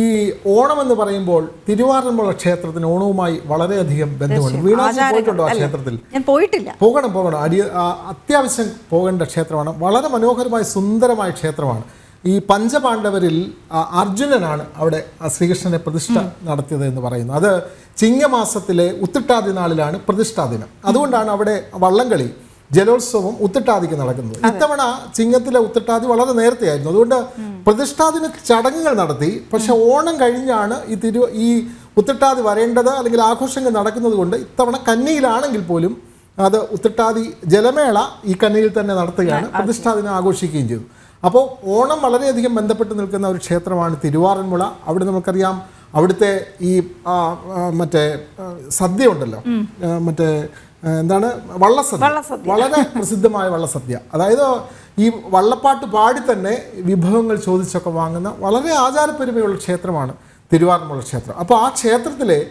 ഈ ഓണം എന്ന് പറയുമ്പോൾ തിരുവാറന്മുള ക്ഷേത്രത്തിന് ഓണവുമായി വളരെയധികം ബന്ധമുണ്ട്. വീണാജി പോയിട്ടുണ്ടോ ആ ക്ഷേത്രത്തിൽ? ഞാൻ പോയിട്ടില്ല. പോകണം പോകണം. അടി അത്യാവശ്യം പോകേണ്ട ക്ഷേത്രമാണ്. വളരെ മനോഹരമായ സുന്ദരമായ ക്ഷേത്രമാണ്. ഈ പഞ്ചപാണ്ഡവരിൽ അർജുനനാണ് അവിടെ ശ്രീകൃഷ്ണനെ പ്രതിഷ്ഠ നടത്തിയത് എന്ന് പറയുന്നത് അത് ചിങ്ങമാസത്തിലെ ഉത്തിട്ടാതി നാളിലാണ് പ്രതിഷ്ഠാ ദിനം അതുകൊണ്ടാണ് അവിടെ വള്ളംകളി. ജലോത്സവം ഉത്തിട്ടാതിക്ക് നടക്കുന്നത്. ഇത്തവണ ചിങ്ങത്തിലെ ഉത്തിട്ടാതി വളരെ നേരത്തെയായിരുന്നു. അതുകൊണ്ട് പ്രതിഷ്ഠാദിന ചടങ്ങുകൾ നടത്തി. പക്ഷെ ഓണം കഴിഞ്ഞാണ് ഈ തിരു ഈ ഉത്തിട്ടാതി വരേണ്ടത് അല്ലെങ്കിൽ ആഘോഷങ്ങൾ നടക്കുന്നത് കൊണ്ട് ഇത്തവണ കന്നിയിലാണെങ്കിൽ പോലും അത് ഉത്തിട്ടാതി ജലമേള ഈ കന്നിയിൽ തന്നെ നടത്തുകയാണ്. പ്രതിഷ്ഠാദിനം ആഘോഷിക്കുകയും ചെയ്തു. അപ്പോൾ ഓണം വളരെയധികം ബന്ധപ്പെട്ട് നിൽക്കുന്ന ഒരു ക്ഷേത്രമാണ് തിരുവാറന്മുള. അവിടെ നമുക്കറിയാം അവിടുത്തെ ഈ മറ്റേ സദ്യ ഉണ്ടല്ലോ. മറ്റേ എന്താണ്? വള്ളസദ്യ. വളരെ പ്രസിദ്ധമായ വള്ളസദ്യ. അതായത് ഈ വള്ളപ്പാട്ട് പാടി തന്നെ വിഭവങ്ങൾ ചോദിച്ചൊക്കെ വാങ്ങുന്ന വളരെ ആചാരപരിമയുള്ള ക്ഷേത്രമാണ് തിരുവാറന്മുള ക്ഷേത്രം. അപ്പോൾ ആ ക്ഷേത്രത്തിലെ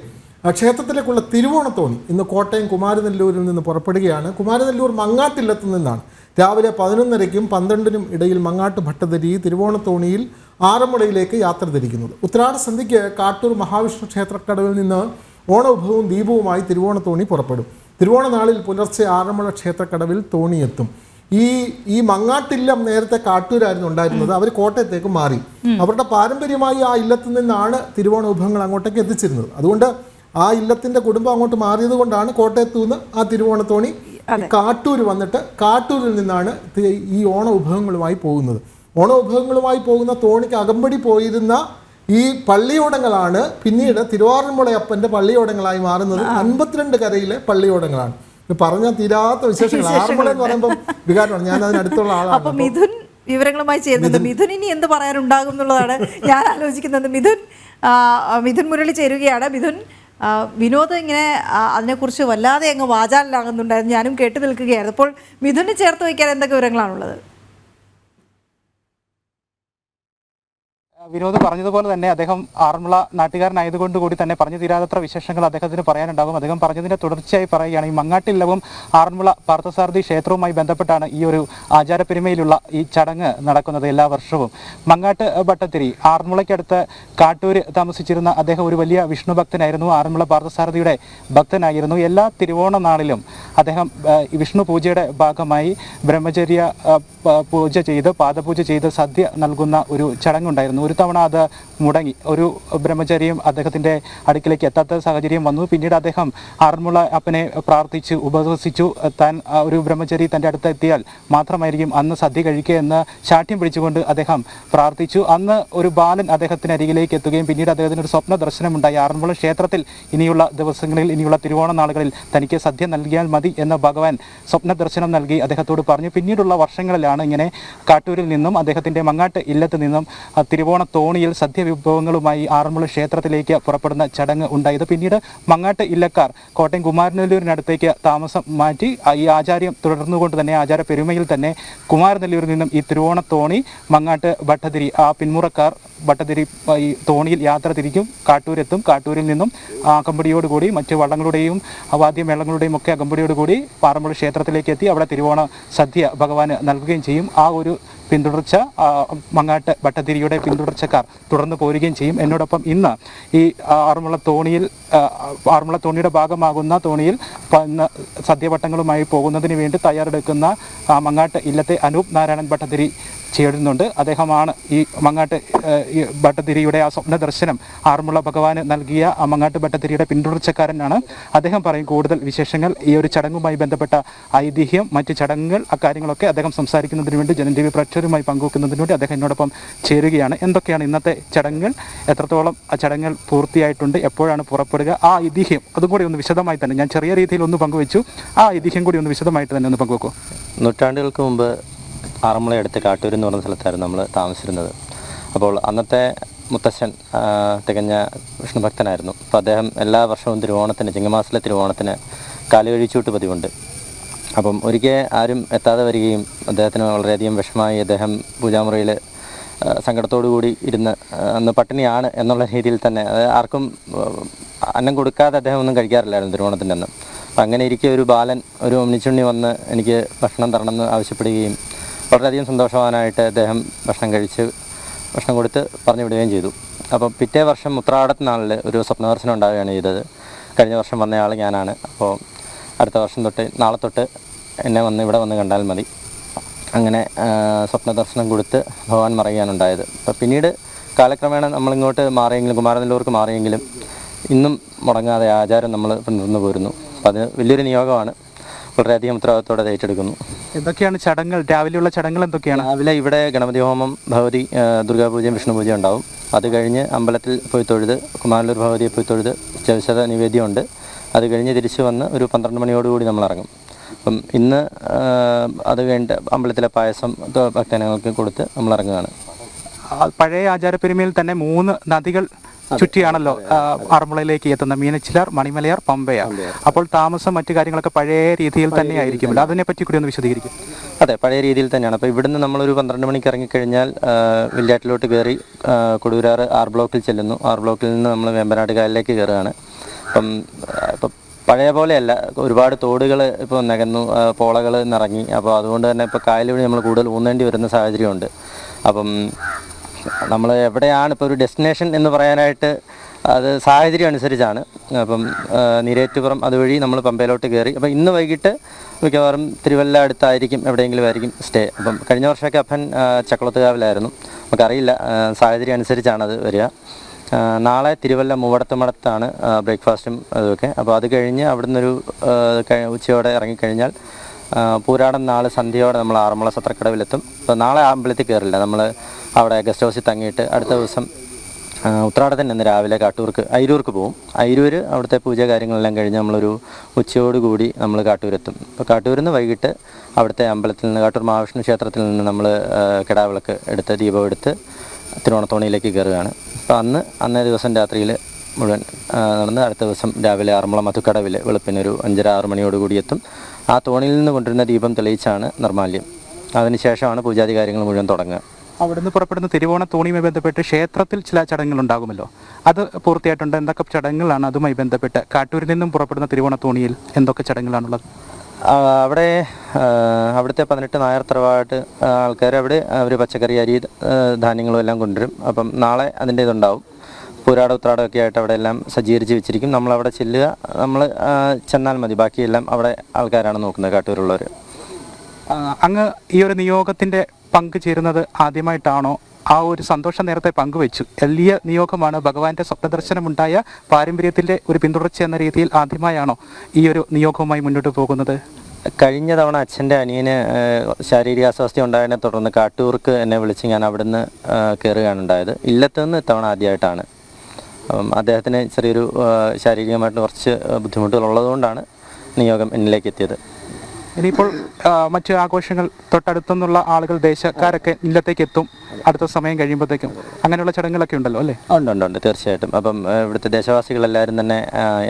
ക്ഷേത്രത്തിലേക്കുള്ള തിരുവോണത്തോണി ഇന്ന് കോട്ടയം കുമാരനെല്ലൂരിൽ നിന്ന് പുറപ്പെടുകയാണ്. കുമാരനെല്ലൂർ മങ്ങാട്ടില്ലത്തു നിന്നാണ്. രാവിലെ പതിനൊന്നരയ്ക്കും പന്ത്രണ്ടിനും ഇടയിൽ മങ്ങാട്ട് ഭട്ടതിരി തിരുവോണത്തോണിയിൽ ആറന്മുളയിലേക്ക് യാത്ര തിരിക്കുന്നത്. ഉത്രാട സന്ധ്യയ്ക്ക് കാട്ടൂർ മഹാവിഷ്ണു ക്ഷേത്രക്കടവിൽ നിന്ന് ഓണവിഭവവും ദീപവുമായി തിരുവോണത്തോണി പുറപ്പെടും. തിരുവോണ നാളിൽ പുലർച്ചെ ആറന്മുള ക്ഷേത്രക്കടവിൽ തോണിയെത്തും. ഈ ഈ മങ്ങാട്ടില്ലം നേരത്തെ കാട്ടൂരായിരുന്നു ഉണ്ടായിരുന്നത്. അവർ കോട്ടയത്തേക്ക് മാറി. അവരുടെ പാരമ്പര്യമായി ആ ഇല്ലത്ത് നിന്നാണ് തിരുവോണ വിഭവങ്ങൾ അങ്ങോട്ടേക്ക് എത്തിച്ചിരുന്നത്. അതുകൊണ്ട് ആ ഇല്ലത്തിന്റെ കുടുംബം അങ്ങോട്ട് മാറിയത് കൊണ്ടാണ് കോട്ടയത്തു നിന്ന് ആ തിരുവോണത്തോണി കാട്ടൂർ വന്നിട്ട് കാട്ടൂരിൽ നിന്നാണ് ഈ ഓണ വിഭവങ്ങളുമായി പോകുന്നത്. ഓണ വിഭവങ്ങളുമായി പോകുന്ന തോണിക്ക് അകമ്പടി പോയിരുന്ന ഈ പള്ളിയോടങ്ങളാണ് പിന്നീട് തിരുവാറന്മുളയപ്പന്റെ പള്ളിയോടങ്ങളായി മാറുന്നത് അൻപത്തിരണ്ട് കരയിലെ പള്ളിയോടങ്ങളാണ്. പറഞ്ഞാൽ തീരാത്ത വിശേഷങ്ങൾ. ആറന്മുള എന്ന് പറയുമ്പോൾ വികാരമാണ്. ഞാൻ അതിനടുത്തുള്ള ആളാണ്. അപ്പൊ മിഥുൻ വിവരങ്ങളുമായി ചേരുന്നത് മിഥുൻ ഇനി എന്ത് പറയാനുണ്ടാകും എന്നുള്ളതാണ് ഞാൻ ആലോചിക്കുന്നത്. മിഥുൻ മിഥുൻ മുരളി ചേരുകയാണ്. മിഥുൻ വിനോദം വിനോദ് ഇങ്ങനെ അതിനെക്കുറിച്ച് വല്ലാതെ അങ്ങ് വാചാലിലാകുന്നുണ്ടായിരുന്നു ഞാനും കേട്ടു നിൽക്കുകയായിരുന്നു. അപ്പോൾ മിഥുനെ ചേർത്ത് വയ്ക്കാൻ എന്തൊക്കെ വിവരങ്ങളാണുള്ളത്? വിനോദ് പറഞ്ഞതുപോലെ തന്നെ അദ്ദേഹം ആറന്മുള നാട്ടുകാരനായതുകൊണ്ട് കൂടി തന്നെ പറഞ്ഞു തീരാതത്ര വിശേഷങ്ങൾ അദ്ദേഹത്തിന് പറയാനുണ്ടാകും. അദ്ദേഹം പറഞ്ഞതിന്റെ തുടർച്ചയായി പറയുകയാണ് ഈ മങ്ങാട്ടില്ലവും ആറന്മുള പാർത്ഥസാരഥി ക്ഷേത്രവുമായി ബന്ധപ്പെട്ടാണ് ഈ ഒരു ആചാരപ്പെരുമയിലുള്ള ഈ ചടങ്ങ് നടക്കുന്നത് എല്ലാ വർഷവും. മങ്ങാട്ട് ഭട്ടത്തിരി ആറന്മുളയ്ക്കടുത്ത് കാട്ടൂര് താമസിച്ചിരുന്ന അദ്ദേഹം ഒരു വലിയ വിഷ്ണു ഭക്തനായിരുന്നു. ആറന്മുള പാർത്ഥസാരഥിയുടെ ഭക്തനായിരുന്നു. എല്ലാ തിരുവോണ നാളിലും അദ്ദേഹം വിഷ്ണു പൂജയുടെ ഭാഗമായി ബ്രഹ്മചര്യ പൂജ ചെയ്ത് പാദപൂജ ചെയ്ത് സദ്യ നൽകുന്ന ഒരു ചടങ്ങുണ്ടായിരുന്നു. ഒരു തവണ അത് മുടങ്ങി. ഒരു ബ്രഹ്മചര്യം അദ്ദേഹത്തിന്റെ അടുക്കിലേക്ക് എത്താത്ത സാഹചര്യം വന്നു. പിന്നീട് അദ്ദേഹം ആറന്മുള അപ്പനെ പ്രാർത്ഥിച്ചു ഉപവസിച്ചു താൻ ഒരു ബ്രഹ്മചരി തന്റെ അടുത്ത് എത്തിയാൽ മാത്രമായിരിക്കും അന്ന് സദ്യ കഴിക്കുക എന്ന് ശാഠ്യം പിടിച്ചുകൊണ്ട് അദ്ദേഹം പ്രാർത്ഥിച്ചു. അന്ന് ഒരു ബാലൻ അദ്ദേഹത്തിന് അരികിലേക്ക് എത്തുകയും പിന്നീട് അദ്ദേഹത്തിന് ഒരു സ്വപ്ന ദർശനമുണ്ടായി. ആറന്മുള ക്ഷേത്രത്തിൽ ഇനിയുള്ള ദിവസങ്ങളിൽ ഇനിയുള്ള തിരുവോണ നാളുകളിൽ തനിക്ക് സദ്യ നൽകിയാൽ മതി എന്ന് ഭഗവാൻ സ്വപ്ന ദർശനം നൽകി അദ്ദേഹത്തോട് പറഞ്ഞു. പിന്നീടുള്ള വർഷങ്ങളിലാണ് ഇങ്ങനെ കാട്ടൂരിൽ നിന്നും അദ്ദേഹത്തിന്റെ മങ്ങാട്ട് ഇല്ലത്ത് നിന്നും ആ, തിരുവോണ തോണിയിൽ സദ്യവിഭവങ്ങളുമായി ആറന്മുള ക്ഷേത്രത്തിലേക്ക് പുറപ്പെടുന്ന ചടങ്ങ് ഉണ്ടായത്. പിന്നീട് മങ്ങാട്ട് ഇല്ലക്കാർ കോട്ടയം കുമാരനെല്ലൂരിനടുത്തേക്ക് താമസം മാറ്റി ഈ ആചാര്യം തുടർന്നുകൊണ്ട് തന്നെ ആചാര പെരുമയിൽ തന്നെ കുമാരനെല്ലൂരിൽ നിന്നും ഈ തിരുവോണ തോണി മങ്ങാട്ട് ഭട്ടതിരി ആ പിന്മുറക്കാർ ഭട്ടതിരി ഈ തോണിയിൽ യാത്ര തിരിക്കും. കാട്ടൂരെത്തും. കാട്ടൂരിൽ നിന്നും അകമ്പടിയോടുകൂടി മറ്റ് വള്ളങ്ങളുടെയും വാദ്യമേളങ്ങളുടെയും ഒക്കെ അകമ്പടിയോടുകൂടി പാറമ്പുഴ ക്ഷേത്രത്തിലേക്ക് എത്തി. അവിടെ തിരുവോണ സദ്യ ഭഗവാന് നൽകുകയും ചെയ്യും. ആ ഒരു പിന്തുടർച്ച മങ്ങാട്ട് ഭട്ടതിരിയുടെ പിന്തുടർച്ചക്കാർ തുടർന്ന് പോരുകയും ചെയ്യും. എന്നോടൊപ്പം ഇന്ന് ഈ ആറന്മുള തോണിയിൽ ആറന്മുള തോണിയുടെ ഭാഗമാകുന്ന തോണിയിൽ സദ്യവട്ടങ്ങളുമായി പോകുന്നതിന് വേണ്ടി തയ്യാറെടുക്കുന്ന മങ്ങാട്ട് ഇല്ലത്തെ അനൂപ് നാരായണൻ ഭട്ടതിരി ചേരുന്നുണ്ട്. അദ്ദേഹമാണ് ഈ മങ്ങാട്ട് ഭട്ടതിരിയുടെ ആ സ്വപ്ന ദർശനം ആറന്മുള ഭഗവാന് നൽകിയ ആ മങ്ങാട്ട് ഭട്ടതിരിയുടെ പിന്തുടർച്ചക്കാരനാണ്. അദ്ദേഹം പറയും കൂടുതൽ വിശേഷങ്ങൾ. ഈ ഒരു ചടങ്ങുമായി ബന്ധപ്പെട്ട ഐതിഹ്യം മറ്റ് ചടങ്ങുകൾ അക്കാര്യങ്ങളൊക്കെ അദ്ദേഹം സംസാരിക്കുന്നതിന് വേണ്ടി ജനം ടി വി പ്രേക്ഷകരുമായി പങ്കുവെക്കുന്നതിന് വേണ്ടി അദ്ദേഹം എന്നോടൊപ്പം ചേരുകയാണ്. എന്തൊക്കെയാണ് ഇന്നത്തെ ചടങ്ങുകൾ? എത്രത്തോളം ആ ചടങ്ങുകൾ പൂർത്തിയായിട്ടുണ്ട്? എപ്പോഴാണ് പുറപ്പെടുക? ആ ഐതിഹ്യം അതും കൂടി ഒന്ന് വിശദമായി തന്നെ. ഞാൻ ചെറിയ രീതിയിൽ ഒന്ന് പങ്കുവെച്ചു. ആ ഐതിഹ്യം കൂടി ഒന്ന് വിശദമായിട്ട് തന്നെ ഒന്ന് പങ്കുവെക്കൂ. നൂറ്റാണ്ടുകൾക്ക് മുമ്പ് ആറന്മുള അടുത്ത് കാട്ടൂർ എന്ന് പറഞ്ഞ സ്ഥലത്തായിരുന്നു നമ്മൾ താമസിച്ചിരുന്നത്. അപ്പോൾ അന്നത്തെ മുത്തശ്ശൻ തികഞ്ഞ വിഷ്ണുഭക്തനായിരുന്നു. അപ്പോൾ അദ്ദേഹം എല്ലാ വർഷവും തിരുവോണത്തിന് ചിങ്ങമാസത്തിലെ തിരുവോണത്തിന് കാലുകഴിച്ചൂട്ട് പതിവുണ്ട്. അപ്പം ഒരിക്കൽ ആരും എത്താതെ വരികയും അദ്ദേഹത്തിന് വളരെയധികം വിഷമായി അദ്ദേഹം പൂജാമുറിയിൽ കൂടി ഇരുന്ന് അന്ന് പട്ടിണിയാണ് എന്നുള്ള രീതിയിൽ തന്നെ അതായത് ആർക്കും അന്നം കൊടുക്കാതെ അദ്ദേഹം ഒന്നും കഴിക്കാറില്ലായിരുന്നു തിരുവോണത്തിന്റെ അന്ന്. അപ്പം അങ്ങനെ ഇരിക്കെ ഒരു ബാലൻ ഒരു ഒന്നിച്ചുണ്ണി വന്ന് എനിക്ക് ഭക്ഷണം തരണമെന്ന് ആവശ്യപ്പെടുകയും വളരെയധികം സന്തോഷവാനായിട്ട് അദ്ദേഹം ഭക്ഷണം കഴിച്ച് ഭക്ഷണം കൊടുത്ത് പറഞ്ഞു വിടുകയും ചെയ്തു. അപ്പോൾ പിറ്റേ വർഷം ഉത്രാടത്ത് നാളിൽ ഒരു സ്വപ്നദർശനം ഉണ്ടാവുകയാണ് ചെയ്തത്. കഴിഞ്ഞ വർഷം വന്നയാൾ ഞാനാണ്. അപ്പോൾ അടുത്ത വർഷം തൊട്ട് നാളെ തൊട്ട് എന്നെ വന്ന് ഇവിടെ വന്ന് കണ്ടാൽ മതി. അങ്ങനെ സ്വപ്നദർശനം സ്വപ്ന ദർശനം കൊടുത്ത് ഭഗവാൻ മറയുകയാണ് ഉണ്ടായത്. അപ്പോൾ പിന്നീട് കാലക്രമേണ നമ്മളിങ്ങോട്ട് മാറിയെങ്കിലും കുമാരനെല്ലൂർക്ക് മാറിയെങ്കിലും ഇന്നും മുടങ്ങാതെ ആചാരം നമ്മൾ പിന്തുടർന്നു പോരുന്നു. അപ്പോൾ അത് വലിയൊരു നിയോഗമാണ്. വളരെയധികം ഉത്തരവാദിത്തോടെ ഏറ്റെടുക്കുന്നു. എന്തൊക്കെയാണ് ചടങ്ങുകൾ? രാവിലെയുള്ള ചടങ്ങുകൾ എന്തൊക്കെയാണ്? രാവിലെ ഇവിടെ ഗണപതി ഹോമം ഭഗവതി ദുർഗാപൂജയും വിഷ്ണു പൂജയും ഉണ്ടാവും. അത് കഴിഞ്ഞ് അമ്പലത്തിൽ പോയി തൊഴുത് കുമാരലൂർ ഭഗവതിയെ പോയി തൊഴുത് ചവിശത നിവേദ്യമുണ്ട് അത് കഴിഞ്ഞ് തിരിച്ചു വന്ന് ഒരു പന്ത്രണ്ട് മണിയോടുകൂടി നമ്മൾ ഇറങ്ങും. അപ്പം ഇന്ന് അത് കഴിഞ്ഞ് അമ്പലത്തിലെ പായസം ഭക്തനങ്ങൾക്ക് ഭക്തജനങ്ങൾക്ക് കൊടുത്ത് നമ്മൾ ഇറങ്ങുകയാണ്. പഴയ ആചാരപ്പെരുമയിൽ തന്നെ മൂന്ന് നദികൾ ചുറ്റിയാണല്ലോ ആറന്മുളയിലേക്ക് എത്തുന്ന മീനച്ചിലാർ മണിമലയാർ പമ്പയാർ. അപ്പോൾ താമസം മറ്റു കാര്യങ്ങളൊക്കെ പഴയ രീതിയിൽ തന്നെ ആയിരിക്കുമല്ലോ അതിനെപ്പറ്റി കൂടി ഒന്ന് വിശദീകരിക്കും. അതെ പഴയ രീതിയിൽ തന്നെയാണ്. അപ്പോൾ ഇവിടുന്ന് നമ്മളൊരു പന്ത്രണ്ട് മണിക്ക് ഇറങ്ങിക്കഴിഞ്ഞാൽ വില്ലാറ്റിലോട്ട് കയറി കൊടുവരാറ് ആർ ബ്ലോക്കിൽ ചെല്ലുന്നു. ആർ ബ്ലോക്കിൽ നിന്ന് നമ്മൾ വേമ്പനാട് കായലിലേക്ക് കയറുകയാണ്. അപ്പം ഇപ്പം പഴയ പോലെയല്ല. ഒരുപാട് തോടുകൾ ഇപ്പോൾ നികന്നു പോളകൾ നിറങ്ങി. അപ്പോൾ അതുകൊണ്ട് തന്നെ ഇപ്പോൾ വഴി നമ്മൾ കൂടുതൽ ഊന്നേണ്ടി വരുന്ന സാഹചര്യമുണ്ട്. അപ്പം നമ്മൾ എവിടെയാണ് ഇപ്പോൾ ഒരു ഡെസ്റ്റിനേഷൻ എന്ന് പറയാനായിട്ട് അത് സാഹചര്യം അനുസരിച്ചാണ്. അപ്പം നീരേറ്റുപുറം അതുവഴി നമ്മൾ പമ്പയിലോട്ട് കയറി അപ്പം ഇന്ന് വൈകിട്ട് മിക്കവാറും തിരുവല്ല അടുത്തായിരിക്കും എവിടെയെങ്കിലും ആയിരിക്കും സ്റ്റേ അപ്പം കഴിഞ്ഞ വർഷമൊക്കെ അപ്പൻ ചക്കളത്തുകാവിലായിരുന്നു നമുക്കറിയില്ല സാഹചര്യം അനുസരിച്ചാണ് അത് വരിക. നാളെ തിരുവല്ല മൂവടത്തുമടത്താണ് ബ്രേക്ക്ഫാസ്റ്റും അതൊക്കെ. അപ്പോൾ അത് കഴിഞ്ഞ് അവിടുന്ന് ഒരു ഉച്ചയോടെ ഇറങ്ങിക്കഴിഞ്ഞാൽ പൂരാടം നാളെ സന്ധ്യയോടെ നമ്മൾ ആറന്മുള സത്രക്കടവിലെത്തും. അപ്പോൾ നാളെ അമ്പലത്തിൽ കയറില്ല നമ്മൾ അവിടെ ഗസ്റ്റ് ഹൗസിൽ തങ്ങിയിട്ട് അടുത്ത ദിവസം ഉത്രാടത്തിന് ഇന്ന് രാവിലെ കാട്ടൂർക്ക് അയിരൂർക്ക് പോകും അയിരൂർ അവിടുത്തെ പൂജ കാര്യങ്ങളെല്ലാം കഴിഞ്ഞ് നമ്മളൊരു ഉച്ചയോടുകൂടി നമ്മൾ കാട്ടൂരെത്തും. അപ്പോൾ കാട്ടൂരിൽ നിന്ന് വൈകിട്ട് അവിടുത്തെ അമ്പലത്തിൽ നിന്ന് കാട്ടൂർ മഹാവിഷ്ണു ക്ഷേത്രത്തിൽ നിന്ന് നമ്മൾ കിടാവിളക്ക് എടുത്ത് ദീപം എടുത്ത് തിരുവോണത്തോണിയിലേക്ക് കയറുകയാണ് അപ്പോൾ അന്ന് അന്നേ ദിവസം രാത്രിയിൽ മുഴുവൻ നടന്ന് അടുത്ത ദിവസം രാവിലെ ആറന്മുള മധുക്കടവിൽ വെളുപ്പിനൊരു അഞ്ചര ആറ് മണിയോടുകൂടി എത്തും. ആ തോണിയിൽ നിന്ന് കൊണ്ടുവരുന്ന ദീപം തെളിയിച്ചാണ് നിർമാല്യം. അതിനുശേഷമാണ് പൂജാതി കാര്യങ്ങൾ മുഴുവൻ തുടങ്ങുക. അവിടുന്ന് പുറപ്പെടുന്ന തിരുവോണ തോണിയുമായി ബന്ധപ്പെട്ട് ക്ഷേത്രത്തിൽ ചില ചടങ്ങുകൾ ഉണ്ടാകുമല്ലോ അത് പൂർത്തിയായിട്ടുണ്ട്. എന്തൊക്കെ ചടങ്ങുകളാണ് അതുമായി ബന്ധപ്പെട്ട് കാട്ടൂരിൽ നിന്നും പുറപ്പെടുന്ന തിരുവോണ തോണിയിൽ എന്തൊക്കെ ചടങ്ങുകളാണുള്ളത്? അവിടെ അവിടുത്തെ പതിനെട്ട് നായർ തറവാട്ട് ആൾക്കാർ അവിടെ അവർ പച്ചക്കറി അരി ധാന്യങ്ങളും എല്ലാം കൊണ്ടുവരും. അപ്പം നാളെ അതിന്റെ ഇതുണ്ടാവും. പൂരാട ഉത്രാടമൊക്കെ ആയിട്ട് അവിടെ എല്ലാം സജ്ജീകരിച്ച് വെച്ചിരിക്കും. നമ്മളവിടെ ചെല്ലുക. നമ്മൾ ചെന്നാൽ മതി. ബാക്കിയെല്ലാം അവിടെ ആൾക്കാരാണ് നോക്കുന്നത് കാട്ടൂരുള്ളവർ അങ്ങ് ഈ ഒരു നിയോഗത്തിന്റെ പങ്ക് ചേരുന്നത് ആദ്യമായിട്ടാണോ? ആ ഒരു സന്തോഷം നേരത്തെ പങ്കുവെച്ചു. വലിയ നിയോഗമാണ് ഭഗവാന്റെ സ്വപ്നദർശനമുണ്ടായ പാരമ്പര്യത്തിന്റെ ഒരു പിന്തുടർച്ച എന്ന രീതിയിൽ ആദ്യമായാണോ ഈ ഒരു നിയോഗവുമായി മുന്നോട്ട് പോകുന്നത്? കഴിഞ്ഞ തവണ അച്ഛന്റെ അനിയന് ശാരീരിക അസ്വസ്ഥ ഉണ്ടായതിനെ തുടർന്ന് കാട്ടൂർക്ക് എന്നെ വിളിച്ച് ഞാൻ അവിടുന്ന് കയറുകയാണ് ഉണ്ടായത് ഇല്ലത്തുനിന്ന് ഇത്തവണ ആദ്യമായിട്ടാണ്. അപ്പം അദ്ദേഹത്തിന് ചെറിയൊരു ശാരീരികമായിട്ട് കുറച്ച് ബുദ്ധിമുട്ടുകൾ ഉള്ളതുകൊണ്ടാണ് നിയോഗം എന്നിലേക്ക് എത്തിയത്. ഇനിയിപ്പോൾ മറ്റ് ആഘോഷങ്ങൾ തൊട്ടടുത്തുനിന്നുള്ള ആളുകൾ ദേശക്കാരൊക്കെ ഇല്ലത്തേക്ക് എത്തും അടുത്ത സമയം കഴിയുമ്പോഴത്തേക്കും. അങ്ങനെയുള്ള ചടങ്ങുകളൊക്കെ ഉണ്ടല്ലോ അല്ലേ? ഉണ്ട് ഉണ്ട് ഉണ്ട്. തീർച്ചയായിട്ടും. അപ്പം ഇവിടുത്തെ ദേശവാസികളെല്ലാവരും തന്നെ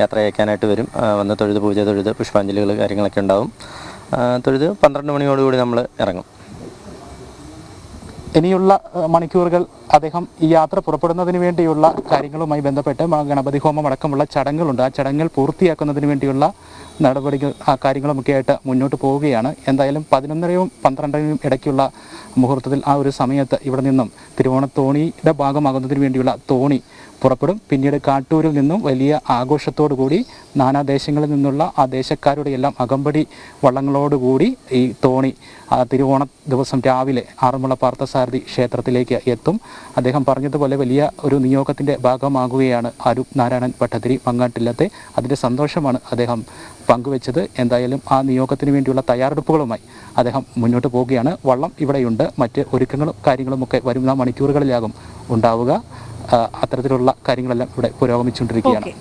യാത്ര അയക്കാനായിട്ട് വരും. വന്ന് തൊഴുത് പൂജ തൊഴുത് പുഷ്പാഞ്ജലികൾ കാര്യങ്ങളൊക്കെ ഉണ്ടാവും. തൊഴുത് പന്ത്രണ്ട് മണിയോടുകൂടി നമ്മൾ ഇറങ്ങും. ഇനിയുള്ള മണിക്കൂറുകൾ അദ്ദേഹം ഈ യാത്ര പുറപ്പെടുന്നതിന് വേണ്ടിയുള്ള കാര്യങ്ങളുമായി ബന്ധപ്പെട്ട് ഗണപതി ഹോമം അടക്കമുള്ള ചടങ്ങുകളുണ്ട്. ആ ചടങ്ങുകൾ പൂർത്തിയാക്കുന്നതിന് വേണ്ടിയുള്ള നടപടികൾ ആ കാര്യങ്ങളുമൊക്കെ ആയിട്ട് മുന്നോട്ട് പോവുകയാണ്. എന്തായാലും പതിനൊന്നരയും പന്ത്രണ്ടരയും ഇടയ്ക്കുള്ള മുഹൂർത്തത്തിൽ ആ ഒരു സമയത്ത് ഇവിടെ നിന്നും തിരുവോണത്തോണിയുടെ ഭാഗമാകുന്നതിന് വേണ്ടിയുള്ള തോണി പുറപ്പെടും. പിന്നീട് കാട്ടൂരിൽ നിന്നും വലിയ ആഘോഷത്തോടു കൂടി നാനാദേശങ്ങളിൽ നിന്നുള്ള ആ ദേശക്കാരുടെ എല്ലാം അകമ്പടി വള്ളങ്ങളോടുകൂടി ഈ തോണി തിരുവോണ ദിവസം രാവിലെ ആറന്മുള പാർത്ഥസാരഥി ക്ഷേത്രത്തിലേക്ക് എത്തും. അദ്ദേഹം പറഞ്ഞതുപോലെ വലിയ ഒരു നിയോഗത്തിന്റെ ഭാഗമാകുകയാണ് അരൂപ് നാരായണൻ ഭട്ടതിരി മങ്ങാട്ടില്ലത്തെ അതിന്റെ സന്തോഷമാണ് അദ്ദേഹം പങ്കുവെച്ചത്. എന്തായാലും ആ നിയോഗത്തിന് വേണ്ടിയുള്ള തയ്യാറെടുപ്പുകളുമായി അദ്ദേഹം മുന്നോട്ട് പോവുകയാണ്. വള്ളം ഇവിടെയുണ്ട്. മറ്റ് ഒരുക്കങ്ങളും കാര്യങ്ങളുമൊക്കെ വരുന്ന മണിക്കൂറുകളിലാകും ഉണ്ടാവുക. അത്തരത്തിലുള്ള കാര്യങ്ങളെല്ലാം ഇവിടെ പുരോഗമിച്ചുകൊണ്ടിരിക്കുകയാണ്.